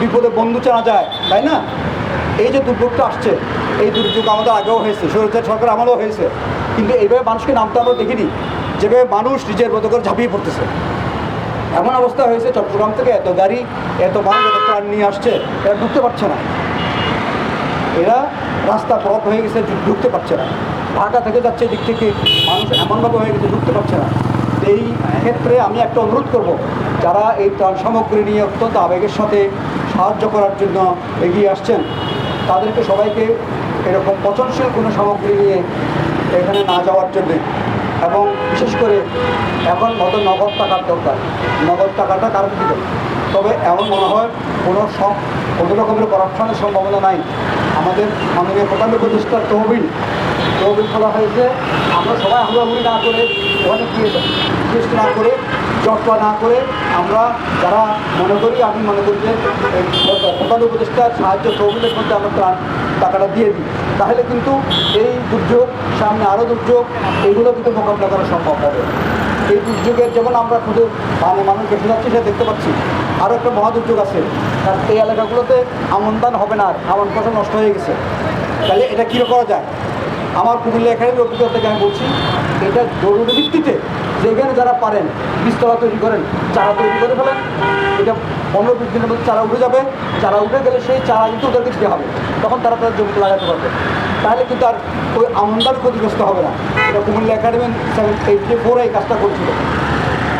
বিপদে বন্ধু চেনা যায়, তাই না? এই যে দুর্যোগটা আসছে, এই দুর্যোগ আমাদের আগেও হয়েছে সরকার সরকার আমলেও হয়েছে। কিন্তু এইভাবে মানুষকে নামতে আমরা দেখিনি, যেভাবে মানুষ নিজের মতো করে ঝাঁপিয়ে পড়তেছে। এমন অবস্থা হয়েছে, চট্টগ্রাম থেকে এত গাড়ি, এত মানুষ, এত প্রাণ নিয়ে আসছে, এরা ঢুকতে পারছে না। এরা রাস্তা ব্লক হয়ে গেছে ঢুকতে পারছে না। ঢাকা থেকে যাচ্ছে এদিক থেকে, মানুষ এমনভাবে হয়ে গেছে, ঢুকতে পারছে না। এই ক্ষেত্রে আমি একটা অনুরোধ করব, যারা এই ত্রাণ সামগ্রী নিয়ে অত্যন্ত আবেগের সাথে সাহায্য করার জন্য এগিয়ে আসছেন। তাদেরকে সবাইকে এরকম পচনশীল কোনো সামগ্রী নিয়ে এখানে না যাওয়ার জন্যে। এবং বিশেষ করে এখন মতো নগদ টাকার দরকার। নগদ টাকাটা কারণ দিবে তবে এমন মনে হয় কোনো সব কোনো রকমের করাপশনের সম্ভাবনা নাই। আমাদের মাননীয় প্রধান উপদেষ্টার তহবিল তহবিল খোলা হয়েছে। আমরা সবাই হুড়াহুড়ি না করে গিয়ে রিকোয়েস্ট না করে চর্চা না করে আমরা যারা মনে করি, আমি মনে করি যে প্রধান উপদেষ্টার সাহায্য তহবিলের মধ্যে আমরা ত্রাণ টাকাটা দিয়ে দিই। তাহলে কিন্তু এই দুর্যোগ, সামনে আরও দুর্যোগ, এগুলো কিন্তু মোকাবিলা করা সম্ভব হবে। এই দুর্যোগের যেমন আমরা শুধু মানে মানুষ বেঁচে যাচ্ছে, সেটা দেখতে পাচ্ছি। আরও একটা মহা দুর্যোগ আছে। কারণ এই এলাকাগুলোতে আমন দান হবে না আর, আমন ফসল নষ্ট হয়ে গেছে। তাহলে এটা কী করা যায়? আমার কুমিল্লা একাডেমির অভিজ্ঞতা থেকে আমি বলছি, এটা জরুরি ভিত্তিতে যেখানে যারা পারেন বীজতলা তৈরি করেন, চারা তৈরি করে ফেলেন। এটা পনেরো বিশ দিনের মধ্যে চারা উঠে যাবে। চারা উঠে গেলে সেই চারা কিন্তু ওদেরকে দিতে হবে। তখন তারা তাদের জমিতে লাগাতে পারবে। তাহলে কিন্তু আর ওই আমদার ক্ষতিগ্রস্ত হবে না। এটা কুমিল্লা একাডেমি সেভেন এইটটি ফোরে এই কাজটা করছিল।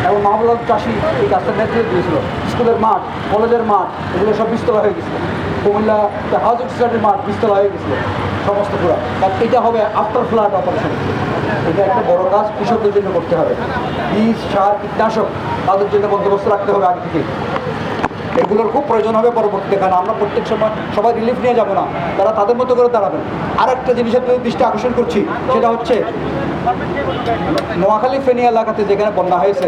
এবং মাহবুব চাষি, এই কাজটা নেতৃত্ব দিয়েছিল? স্কুলের মাঠ, কলেজের মাঠ, এগুলো সব বিস্তলা হয়ে গেছিল। কুমিল্লা হাউজিং সোসাইটির মাঠ বিস্তলা হয়ে গেছিল সমস্ত পুরা। কারণ এটা হবে আফটার ফ্লাড অপারেশন এটা একটা বড় কাজ, কৃষকদের জন্য করতে হবে। বীজ, সার, কীটনাশক, তাদের জন্য বন্দোবস্ত রাখতে হবে আগে থেকে এগুলোর খুব প্রয়োজন হবে পরবর্তীতে, কারণ আমরা প্রত্যেক সময় সবাই রিলিফ নিয়ে যাব না। তারা তাদের মতো করে দাঁড়াবেন। আর একটা জিনিসের দৃষ্টি আকর্ষণ করছি, সেটা হচ্ছে নোয়াখালী ফেনী এলাকাতে যেখানে বন্যা হয়েছে,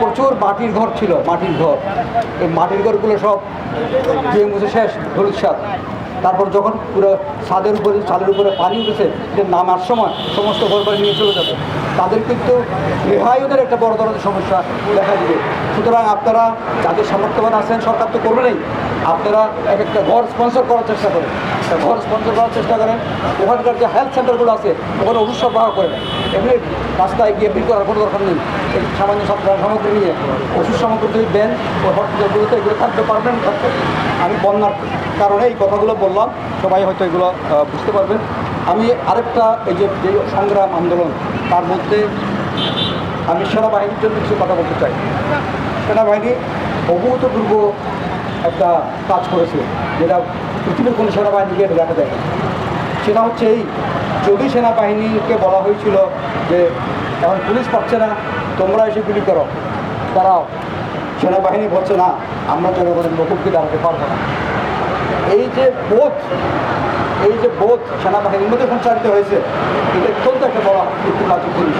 প্রচুর মাটির ঘর ছিল, মাটির ঘর। এই মাটির ঘরগুলো সব যে মুছে শেষ সাত তারপর যখন পুরো ছাদের উপরে ছাদের উপরে পানি উঠেছে এটা নামার সময় সমস্ত ঘর বাড়ি নিয়ে চলে যাবে। তাদের কিন্তু রেহাইদের একটা বড় ধরনের সমস্যা দেখা দিবে। সুতরাং আপনারা যাদের সামর্থ্যবান আছেন, সরকার তো করবেনই আপনারা এক একটা ঘর স্পন্সর করার চেষ্টা করেন। ঘর স্পন্সর করার চেষ্টা করেন। ওখানকার যে হেলথ সেন্টারগুলো আছে, ওখানে ওষুধ সরবরাহ করেন। এমনি রাস্তায় গিয়ে ভিড় করার কোনো দরকার নেই। সামান্য সব সামগ্রী নিয়ে ওষুধ সামগ্রী যদি দেন ওই হসপিটালগুলোতে এগুলো থাকতে পারবেন থাকতে আমি বন্যার কারণে এই কথাগুলো বললাম, সবাই হয়তো এগুলো বুঝতে পারবেন। আমি আরেকটা এই যে যে সংগ্রাম আন্দোলন, তার মধ্যে আমি সেনাবাহিনীর জন্য কিছু কথা বলতে চাই। সেনাবাহিনী অভূতপূর্ব একটা কাজ করেছে, যেটা পৃথিবীর কোনো সেনাবাহিনীকে দেখা যায় সেটা হচ্ছে এই, যদি সেনাবাহিনীকে বলা হয়েছিল যে, এখন পুলিশ পাচ্ছে না, তোমরা এসে গুলি করো, দাঁড়াও। সেনাবাহিনী বলছে, না, আমরা জনগণের মুখোমুখি দাঁড়াতে পারব না। এই যে বোধ এই যে বোধ সেনাবাহিনীর মধ্যে সঞ্চারিত হয়েছে, এটা অত্যন্ত একটা বড় ইতিবাচক জিনিস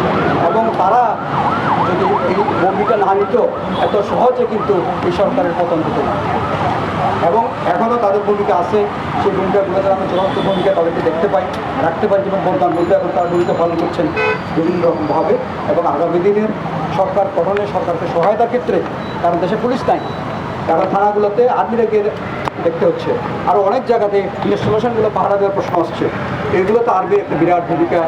এবং তারা যদি এই ভূমিকা না নিত, এত সহজে কিন্তু এই সরকারের পতন হতো না। এবং এখনও তাদের ভূমিকা আছে, সেই ভূমিকাগুলোতে আমি চূড়ান্ত ভূমিকা তাদেরকে দেখতে পাই, রাখতে পারি যেমন বলতাম বলতে এখন তারা ভূমিকা পালন করছেন বিভিন্ন রকমভাবে। এবং আগামী দিনের সরকার গঠনে সরকারকে সহায়তার ক্ষেত্রে কারণ দেশে পুলিশ নাই। কারণ থানাগুলোতে আর্মিরা গিয়ে দেখতে হচ্ছে। আর অনেক জায়গাতে ইনস্টলেশনগুলো পাহারা দেওয়ার প্রশ্ন আসছে। এগুলোতে আরবি একটা বিরাট ভূমিকা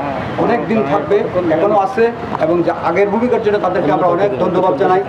অনেক দিন থাকবে এখনও আছে, এবং আগের ভূমিকার জন্য তাদেরকে আমরা অনেক ধন্যবাদ জানাই।